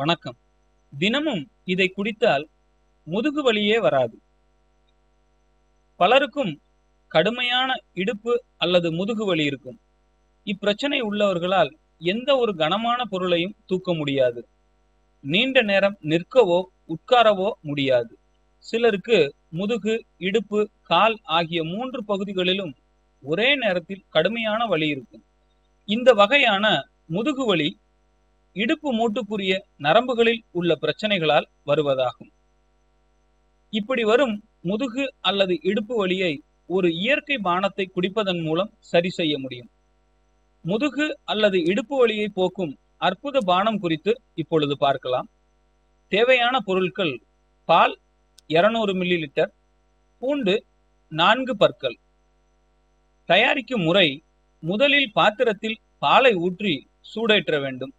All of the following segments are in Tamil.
வணக்கம். தினமும் இதை குடித்தால் முதுகு வலியே வராது. பலருக்கும் கடுமையான இடுப்பு அல்லது முதுகு வலி இருக்கும். இப்பிரச்சனை உள்ளவர்களால் எந்த ஒரு கனமான பொருளையும் தூக்க முடியாது. நீண்ட நேரம் நிற்கவோ உட்காரவோ முடியாது. சிலருக்கு முதுகு இடுப்பு கால் ஆகிய மூன்று பகுதிகளிலும் ஒரே நேரத்தில் கடுமையான வலி இருக்கும். இந்த வகையான முதுகு வலி இடுப்பு மூட்டுக்குரிய நரம்புகளில் உள்ள பிரச்சனைகளால் வருவதாகும். இப்படி வரும் முதுகு அல்லது இடுப்பு வலியை ஒரு இயற்கை பானத்தை குடிப்பதன் மூலம் சரி செய்ய முடியும். முதுகு அல்லது இடுப்பு வலியை போக்கும் அற்புத பானம் குறித்து இப்பொழுது பார்க்கலாம். தேவையான பொருட்கள் பால் இருநூறு மில்லி லிட்டர் பூண்டு நான்கு பற்கள். தயாரிக்கும் முறை முதலில் பாத்திரத்தில் பாலை ஊற்றி சூடேற்ற வேண்டும்.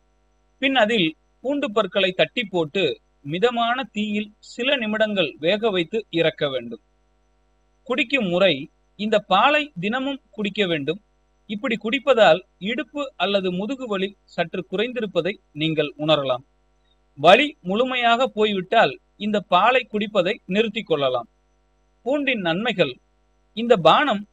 பின் அதில் பூண்டு பற்களை தட்டி போட்டு மிதமான தீயில் சில நிமிடங்கள் வேக வைத்து இறக்க வேண்டும். குடிக்கும் முறை இந்த பாலை தினமும் குடிக்க வேண்டும். இப்படி குடிப்பதால் இடுப்பு அல்லது முதுகு வலி சற்று குறைந்திருப்பதை நீங்கள் உணரலாம். வலி முழுமையாக போய்விட்டால் இந்த பாலை குடிப்பதை நிறுத்திக் கொள்ளலாம். பூண்டின் நன்மைகள் இந்த பானம்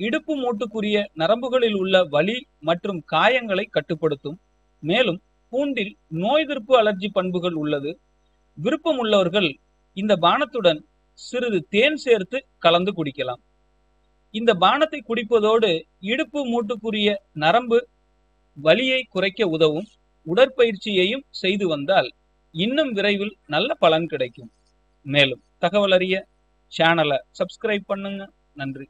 இடுப்பு மூட்டுக்குரிய நரம்புகளில் உள்ள வலி மற்றும் காயங்களை கட்டுப்படுத்தும். மேலும் பூண்டில் நோய் எதிர்ப்பு அலர்ஜி பண்புகள் உள்ளது. விருப்பம் உள்ளவர்கள் இந்த பானத்துடன் சிறிது தேன் சேர்த்து கலந்து குடிக்கலாம். இந்த பானத்தை குடிப்பதோடு இடுப்பு மூட்டுக்குரிய நரம்பு வலியை குறைக்க உதவும் உடற்பயிற்சியையும் செய்து வந்தால் இன்னும் விரைவில் நல்ல பலன் கிடைக்கும். மேலும் தகவல் அறிய சேனலை சப்ஸ்கிரைப் பண்ணுங்க. நன்றி.